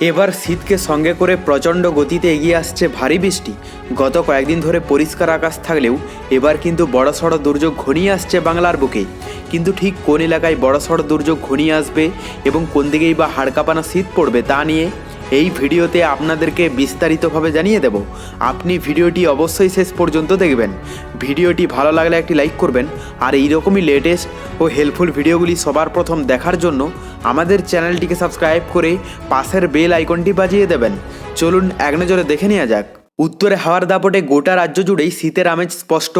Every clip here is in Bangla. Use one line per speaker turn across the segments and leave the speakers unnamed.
এবার শীতকে সঙ্গে করে প্রচণ্ড গতিতে এগিয়ে আসছে ভারী বৃষ্টি। গত কয়েকদিন ধরে পরিষ্কার আকাশ থাকলেও এবার কিন্তু বড়সড় দুর্যোগ ঘনিয়ে আসছে বাংলার বুকে। কিন্তু ঠিক কোন এলাকায় বড়সড় দুর্যোগ ঘনিয়ে আসবে এবং কোন দিকেই বা হাড়কাপানা শীত পড়বে তা নিয়ে এই ভিডিওতে আপনাদেরকে বিস্তারিতভাবে জানিয়ে দেব। আপনি ভিডিওটি অবশ্যই শেষ পর্যন্ত দেখবেন। ভিডিওটি ভালো লাগলে একটি লাইক করবেন। আর এই রকমই লেটেস্ট ও হেল্পফুল ভিডিওগুলি সবার প্রথম দেখার জন্য আমাদের চ্যানেলটিকে সাবস্ক্রাইব করে পাশের বেল আইকনটি বাজিয়ে দেবেন। চলুন এক নজরে দেখে নেওয়া যাক। উত্তরে হাওয়ার দাপটে গোটা রাজ্য জুড়েই শীতের আমেজ স্পষ্ট,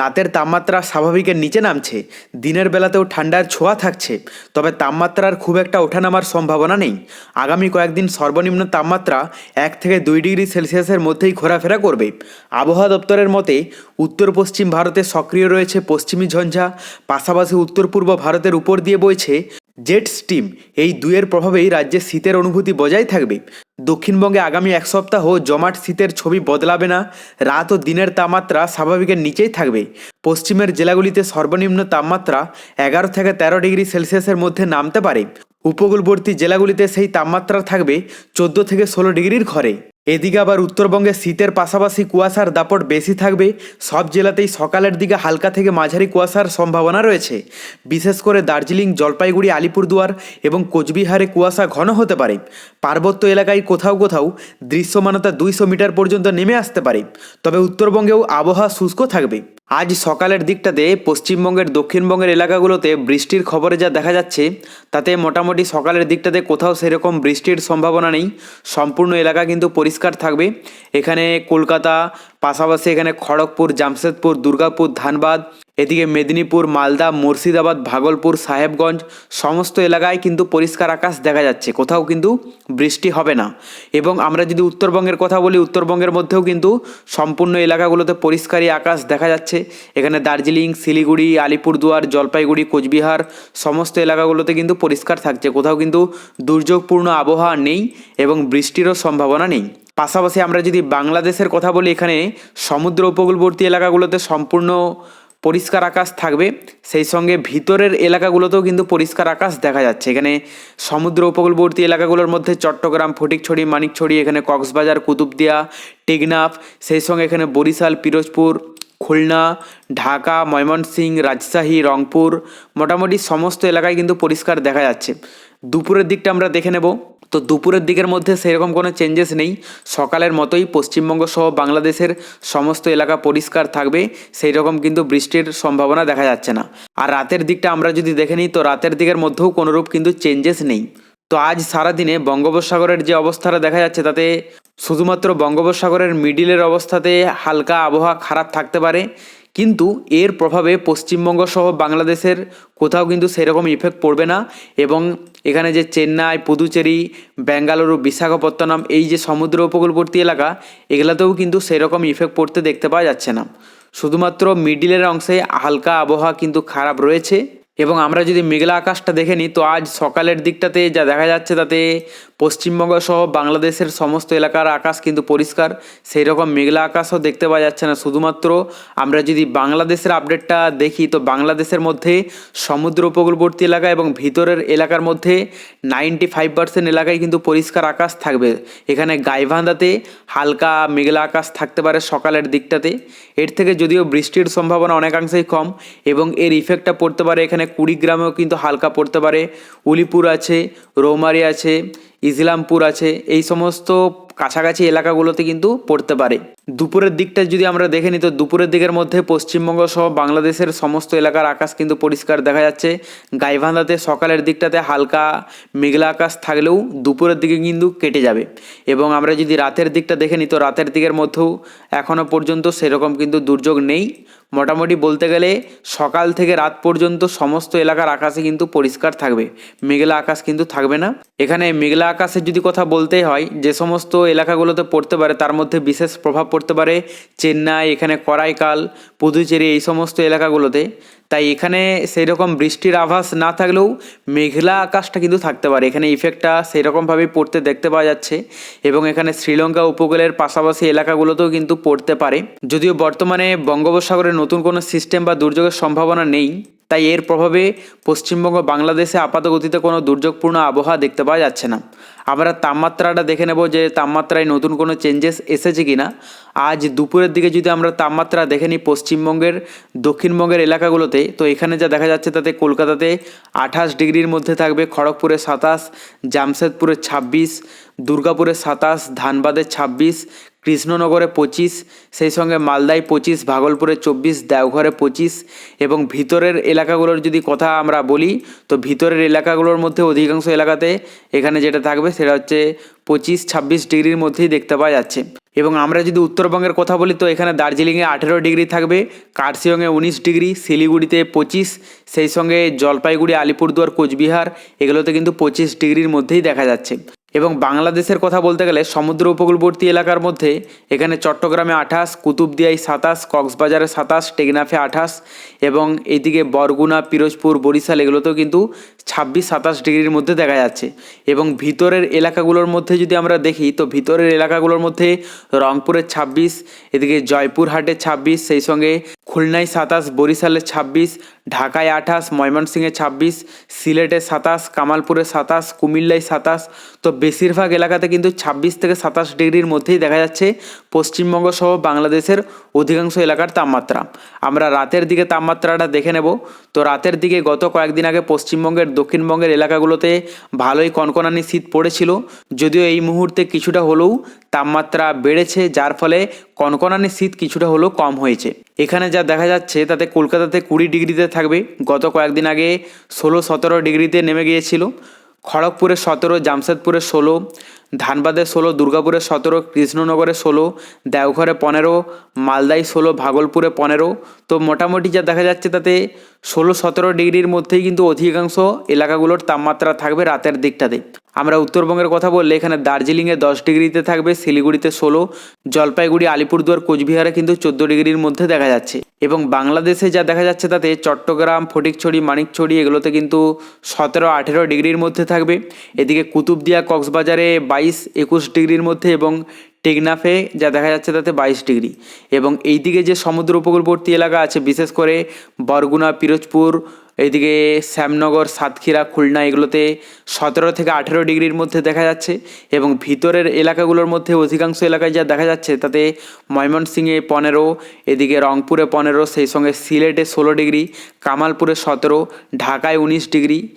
রাতের তাপমাত্রা স্বাভাবিকের নিচে নামছে, দিনের বেলাতেও ঠান্ডার ছোঁয়া থাকছে, তবে তাপমাত্রার খুব একটা ওঠানামার সম্ভাবনা নেই। আগামী কয়েকদিন সর্বনিম্ন তাপমাত্রা এক থেকে দুই ডিগ্রি সেলসিয়াসের মধ্যেই ঘোরাফেরা করবে। আবহাওয়া দপ্তরের মতে উত্তর পশ্চিম ভারতে সক্রিয় রয়েছে পশ্চিমী ঝঞ্ঝা, পাশাপাশি উত্তর পূর্ব ভারতের উপর দিয়ে বইছে জেট স্টিম। এই দুয়ের প্রভাবেই রাজ্যে শীতের অনুভূতি বজায় থাকবে। দক্ষিণবঙ্গে আগামী এক সপ্তাহ জমাট শীতের ছবি বদলাবে না, রাত ও দিনের তাপমাত্রা স্বাভাবিকের নিচেই থাকবে। পশ্চিমের জেলাগুলিতে সর্বনিম্ন তাপমাত্রা এগারো থেকে তেরো ডিগ্রি সেলসিয়াসের মধ্যে নামতে পারে। উপকূলবর্তী জেলাগুলিতে সেই তাপমাত্রা থাকবে চোদ্দ থেকে ষোলো ডিগ্রির ঘরে। এদিকে আবার উত্তরবঙ্গে শীতের পাশাপাশি কুয়াশার দাপট বেশি থাকবে। সব জেলাতেই সকালের দিকে হালকা থেকে মাঝারি কুয়াশার সম্ভাবনা রয়েছে। বিশেষ করে দার্জিলিং, জলপাইগুড়ি, আলিপুরদুয়ার এবং কোচবিহারে কুয়াশা ঘন হতে পারে। পার্বত্য এলাকায় কোথাও কোথাও দৃশ্যমানতা দুইশো মিটার পর্যন্ত নেমে আসতে পারে। তবে উত্তরবঙ্গেও আবহাওয়া শুষ্ক থাকবে। আজ সকালের দিকটাতে পশ্চিমবঙ্গের দক্ষিণবঙ্গের এলাকাগুলোতে বৃষ্টির খবরে যা দেখা যাচ্ছে, তাতে মোটামুটি সকালের দিকটাতে কোথাও সেরকম বৃষ্টির সম্ভাবনা নেই। সম্পূর্ণ এলাকা কিন্তু পরিষ্কার থাকবে। এখানে কলকাতা, পাশাপাশি এখানে খড়গপুর, জামশেদপুর, দুর্গাপুর, ধানবাদ এদিকে মেদিনীপুর, মালদা, মুর্শিদাবাদ, ভাগলপুর, সাহেবগঞ্জ সমস্ত এলাকায় কিন্তু পরিষ্কার আকাশ দেখা যাচ্ছে। কোথাও কিন্তু বৃষ্টি হবে না। এবং আমরা যদি উত্তরবঙ্গের কথা বলি, উত্তরবঙ্গের মধ্যেও কিন্তু সম্পূর্ণ এলাকাগুলোতে পরিষ্কারই আকাশ দেখা যাচ্ছে। এখানে দার্জিলিং, শিলিগুড়ি, আলিপুরদুয়ার, জলপাইগুড়ি, কোচবিহার সমস্ত এলাকাগুলোতে কিন্তু পরিষ্কার থাকছে। কোথাও কিন্তু দুর্যোগপূর্ণ আবহাওয়া নেই এবং বৃষ্টিরও সম্ভাবনা নেই। পাশাপাশি আমরা যদি বাংলাদেশের কথা বলি, এখানে সমুদ্র উপকূলবর্তী এলাকাগুলোতে সম্পূর্ণ পরিষ্কার আকাশ থাকবে। সেই সঙ্গে ভিতরের এলাকাগুলোতেও কিন্তু পরিষ্কার আকাশ দেখা যাচ্ছে। এখানে সমুদ্র উপকূলবর্তী এলাকাগুলোর মধ্যে চট্টগ্রাম, ফটিকছড়ি, মানিকছড়ি, এখানে কক্সবাজার, কুতুবদিয়া, টেকনাফ, সেই সঙ্গে এখানে বরিশাল, পিরোজপুর, খুলনা, ঢাকা, ময়মনসিংহ, রাজশাহী, রংপুর, মোটামুটি সমস্ত এলাকায় কিন্তু পরিষ্কার দেখা যাচ্ছে। দুপুরের দিকটা আমরা দেখে নেব। তো দুপুরের দিকের মধ্যে সেরকম কোনো চেঞ্জেস নেই। সকালের মতোই পশ্চিমবঙ্গ সহ বাংলাদেশের সমস্ত এলাকা পরিষ্কার থাকবে সেই রকম কিন্তু বৃষ্টির সম্ভাবনা দেখা যাচ্ছে না। আর রাতের দিকটা আমরা যদি দেখে নিই, তো রাতের দিকের মধ্যেও কোনোরূপ কিন্তু চেঞ্জেস নেই। তো আজ সারাদিনে বঙ্গোপসাগরের যে অবস্থাটা দেখা যাচ্ছে, তাতে শুধুমাত্র বঙ্গোপসাগরের মিডিলের অবস্থাতে হালকা আবহাওয়া খারাপ থাকতে পারে। কিন্তু এর প্রভাবে পশ্চিমবঙ্গ সহ বাংলাদেশের কোথাও কিন্তু সেরকম ইফেক্ট পড়বে না এবং এখানে যে চেন্নাই, পুদুচেরি, বেঙ্গালুরু, বিশাখাপত্তনম এই যে সমুদ্র উপকূলবর্তী এলাকা, এগুলোতেও কিন্তু সেরকম ইফেক্ট পড়তে দেখতে পাওয়া যাচ্ছে না। শুধুমাত্র মিডিলের অংশে হালকা আবহাওয়া কিন্তু খারাপ রয়েছে এবং আমরা যদি মেঘলা আকাশটা দেখে নিই, তো আজ সকালের দিকটাতে যা দেখা যাচ্ছে তাতে পশ্চিমবঙ্গ সহ বাংলাদেশের সমস্ত এলাকার আকাশ কিন্তু পরিষ্কার। সেই রকম মেঘলা আকাশও দেখতে পাওয়া যাচ্ছে না। শুধুমাত্র আমরা যদি বাংলাদেশের আপডেটটা দেখি, তো বাংলাদেশের মধ্যে সমুদ্র উপকূলবর্তী এলাকা এবং ভিতরের এলাকার মধ্যে নাইনটি ফাইভ পার্সেন্ট এলাকায় কিন্তু পরিষ্কার আকাশ থাকবে। এখানে গাইবান্ধাতে হালকা মেঘলা আকাশ থাকতে পারে সকালের দিকটাতে। এর থেকে যদিও বৃষ্টির সম্ভাবনা অনেকাংশেই কম এবং এর ইফেক্টটা পড়তে পারে এখানে কুড়িগ্রামেও কিন্তু হালকা পড়তে পারে। উলিপুর আছে, রৌমারি আছে ইসলামপুর আছে এই সমস্ত কাছাকাছি এলাকাগুলোতে কিন্তু পড়তে পারে। দুপুরের দিকটা যদি আমরা দেখে নিই, তো দুপুরের দিকের মধ্যে পশ্চিমবঙ্গ সহ বাংলাদেশের সমস্ত এলাকার আকাশ কিন্তু পরিষ্কার দেখা যাচ্ছে। গাইবান্ধাতে সকালের দিকটাতে হালকা মেঘলা আকাশ থাকলেও দুপুরের দিকে কিন্তু কেটে যাবে। এবং আমরা যদি রাতের দিকটা দেখে নিই, তো রাতের দিকের মধ্যেও এখনও পর্যন্ত সেরকম কিন্তু দুর্যোগ নেই। মোটামুটি বলতে গেলে সকাল থেকে রাত পর্যন্ত সমস্ত এলাকার আকাশে কিন্তু পরিষ্কার থাকবে। মেঘলা আকাশ কিন্তু থাকবে না। এখানে মেঘলা আকাশের যদি কথা বলতেই হয়, যে সমস্ত এলাকাগুলোতে পড়তে পারে, তার মধ্যে বিশেষ প্রভাব পড়তে পারে চেন্নাই, এখানে করাইকাল, পুদুচেরি এই সমস্ত এলাকাগুলোতে। তাই এখানে সেই রকম বৃষ্টির আভাস না থাকলেও মেঘলা আকাশটা কিন্তু থাকতে পারে। এখানে ইফেক্টটা সেই রকমভাবেই পড়তে দেখতে পাওয়া যাচ্ছে এবং এখানে শ্রীলঙ্কা উপকূলের পাশাপাশি এলাকাগুলোতেও কিন্তু পড়তে পারে। যদিও বর্তমানে বঙ্গোপসাগরে নতুন কোনো সিস্টেম বা দুর্যোগের সম্ভাবনা নেই তাই এর প্রভাবে পশ্চিমবঙ্গ বাংলাদেশে আপাত গতিতে কোনো দুর্যোগপূর্ণ আবহাওয়া দেখতে পাওয়া যাচ্ছে না। আমরা তাপমাত্রাটা দেখে নেব যে তাপমাত্রায় নতুন কোনো চেঞ্জেস এসেছে কি না আজ দুপুরের দিকে যদি আমরা তাপমাত্রা দেখে নিই পশ্চিমবঙ্গের, দক্ষিণবঙ্গের এলাকাগুলোতে, তো এখানে যা দেখা যাচ্ছে তাতে কলকাতাতে আঠাশ ডিগ্রির মধ্যে থাকবে, খড়গপুরে সাতাশ, জামশেদপুরে ছাব্বিশ, দুর্গাপুরে সাতাশ, ধানবাদে ছাব্বিশ কৃষ্ণনগরে পঁচিশ, সেই সঙ্গে মালদায় পঁচিশ, ভাগলপুরে চব্বিশ, দেওঘরে পঁচিশ এবং ভিতরের এলাকাগুলোর যদি কথা আমরা বলি, তো ভিতরের এলাকাগুলোর মধ্যে অধিকাংশ এলাকাতে এখানে যেটা থাকবে সেটা হচ্ছে পঁচিশ, ছাব্বিশ ডিগ্রির মধ্যেই দেখতে পাওয়া যাচ্ছে। এবং আমরা যদি উত্তরবঙ্গের কথা বলি, তো এখানে দার্জিলিংয়ে আঠেরো ডিগ্রি থাকবে কার্শিয়ংয়ে উনিশ ডিগ্রি, শিলিগুড়িতে পঁচিশ, সেই সঙ্গে জলপাইগুড়ি, আলিপুরদুয়ার, কোচবিহার, এগুলোতে কিন্তু পঁচিশ ডিগ্রির মধ্যেই দেখা যাচ্ছে। এবং বাংলাদেশের কথা বলতে গেলে সমুদ্র উপকূলবর্তী এলাকার মধ্যে এখানে চট্টগ্রামে আঠাশ, কুতুবদিয়ায় সাতাশ, কক্সবাজারে সাতাশ, টেকনাফে আঠাশ এবং এইদিকে বরগুনা, পিরোজপুর, বরিশাল এগুলোতেও কিন্তু ছাব্বিশ, সাতাশ ডিগ্রির মধ্যে দেখা যাচ্ছে। এবং ভিতরের এলাকাগুলোর মধ্যে যদি আমরা দেখি, তো ভিতরের এলাকাগুলোর মধ্যে রংপুরের ছাব্বিশ, এদিকে জয়পুরহাটে ছাব্বিশ, সেই সঙ্গে খুলনায় সাতাশ, বরিশালে ছাব্বিশ ঢাকায় আঠাশ, ময়মনসিংহে ছাব্বিশ, সিলেটে সাতাশ, কামালপুরে সাতাশ, কুমিল্লায় সাতাশ। তো বেশিরভাগ এলাকাতে কিন্তু ছাব্বিশ থেকে সাতাশ ডিগ্রির মধ্যেই দেখা যাচ্ছে পশ্চিমবঙ্গ সহ বাংলাদেশের অধিকাংশ এলাকার তাপমাত্রা। আমরা রাতের দিকে তাপমাত্রাটা দেখে নেব। তো রাতের দিকে গত কয়েকদিন আগে পশ্চিমবঙ্গের দক্ষিণবঙ্গের এলাকাগুলোতে ভালোই কনকনানি শীত পড়েছিল। যদিও এই মুহূর্তে কিছুটা হলেও তাপমাত্রা বেড়েছে, যার ফলে কনকনানি শীত কিছুটা হলেও কম হয়েছে। এখানে যা দেখা যাচ্ছে, তাতে কলকাতাতে কুড়ি ডিগ্রিতে থাকবে। গত কয়েকদিন আগে ষোলো, সতেরো ডিগ্রিতে নেমে গিয়েছিল। খড়গপুরে সতেরো, জামশেদপুরে ষোলো, ধানবাদে ষোলো, দুর্গাপুরে সতেরো, কৃষ্ণনগরে ষোলো, দেওঘরে পনেরো, মালদায় ষোলো, ভাগলপুরে পনেরো। তো মোটামুটি যা দেখা যাচ্ছে, তাতে ষোলো, সতেরো ডিগ্রির মধ্যেই কিন্তু অধিকাংশ এলাকাগুলোর তাপমাত্রা থাকবে রাতের দিকটাতে। আমরা উত্তরবঙ্গের কথা বললে এখানে দার্জিলিংয়ে দশ ডিগ্রিতে থাকবে, শিলিগুড়িতে ষোলো, জলপাইগুড়ি, আলিপুরদুয়ার, কোচবিহারে কিন্তু চোদ্দ ডিগ্রির মধ্যে দেখা যাচ্ছে। এবং বাংলাদেশে যা দেখা যাচ্ছে তাতে চট্টগ্রাম, ফটিকছড়ি, মানিকছড়ি এগুলোতে কিন্তু সতেরো, আঠেরো ডিগ্রির মধ্যে থাকবে। এদিকে কুতুবদিয়া, কক্সবাজারে বাইশ, একুশ ডিগ্রির মধ্যে এবং টেকনাফে যা দেখা যাচ্ছে তাতে বাইশ ডিগ্রি। এবং এইদিকে যে সমুদ্র উপকূলবর্তী এলাকা আছে, বিশেষ করে বরগুনা, পিরোজপুর এইদিকে শ্যামনগর, সাতক্ষীরা, খুলনা এগুলোতে সতেরো থেকে আঠেরো ডিগ্রির মধ্যে দেখা যাচ্ছে এবং ভিতরের এলাকাগুলোর মধ্যে অধিকাংশ এলাকায় যা দেখা যাচ্ছে তাতে ময়মনসিংহে পনেরো, এদিকে রংপুরে পনেরো, সেই সঙ্গে সিলেটে ষোলো ডিগ্রি, কামালপুরে সতেরো, ঢাকায় উনিশ ডিগ্রি।